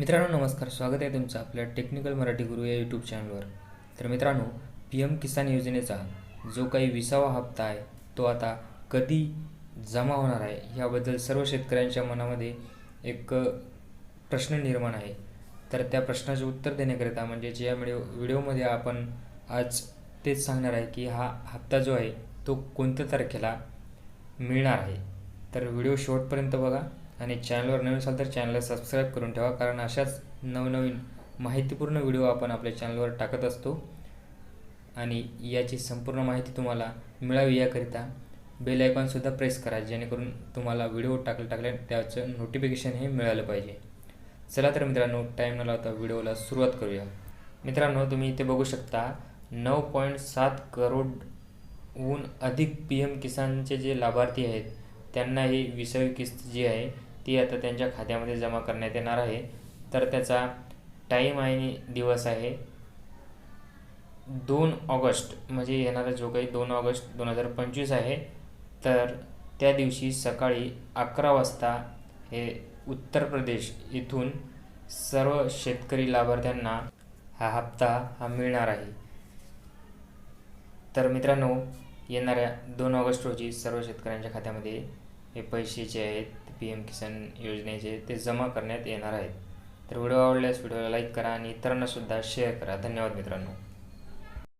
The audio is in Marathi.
मित्रांनो नमस्कार. स्वागत आहे तुमचं आपल्या टेक्निकल मराठी गुरु या यूट्यूब चॅनलवर तर मित्रांनो पी एम किसान योजनेचा जो काही विसावा हप्ता आहे तो आता कधी जमा होणार आहे याबद्दल सर्व शेतकऱ्यांच्या मनामध्ये एक प्रश्न निर्माण आहे. तर त्या प्रश्नाचे उत्तर देण्याकरिता म्हणजेच या व्हिडिओ व्हिडिओमध्ये आपण आज तेच सांगणार आहे की हा हप्ता जो आहे तो कोणत्या तारखेला मिळणार आहे. तर व्हिडिओ शेवटपर्यंत बघा. आणि चॅनलवर नवीन असाल तर चॅनलला सबस्क्राईब करून ठेवा. कारण अशाच नवनवीन माहितीपूर्ण व्हिडिओ आपण आपल्या चॅनलवर टाकत असतो. आणि याची संपूर्ण माहिती तुम्हाला मिळावी याकरिता बेल आयकॉनसुद्धा प्रेस करा जेणेकरून तुम्हाला व्हिडिओ टाकले टाकले त्याचं नोटिफिकेशन हे मिळालं पाहिजे. चला तर मित्रांनो टाईम न लावता व्हिडिओला सुरुवात करूया. मित्रांनो तुम्ही इथे बघू शकता नऊ पॉईंट सात करोडहून अधिक पी एम किसानचे जे लाभार्थी आहेत त्यांना ही विसावी किस्त जी आहे ती आता त्यांच्या खात्यामध्ये जमा करण्यात येणार आहे. तर त्याचा टाईम आणि दिवस आहे दोन ऑगस्ट म्हणजे येणारा जो काही दोन ऑगस्ट दोन हजार पंचवीस आहे तर त्या दिवशी सकाळी अकरा वाजता हे उत्तर प्रदेश इथून सर्व शेतकरी लाभार्थ्यांना हा हप्ता हा मिळणार आहे. तर मित्रांनो येणाऱ्या दोन ऑगस्ट रोजी सर्व शेतकऱ्यांच्या खात्यामध्ये हे पैसे जे आहेत. पी एम किसान योजनेचे ते जमा करण्यात येणार आहेत. तर व्हिडिओ आवडल्यास व्हिडिओला लाईक करा आणि इतरांनासुद्धा शेअर करा. धन्यवाद मित्रांनो.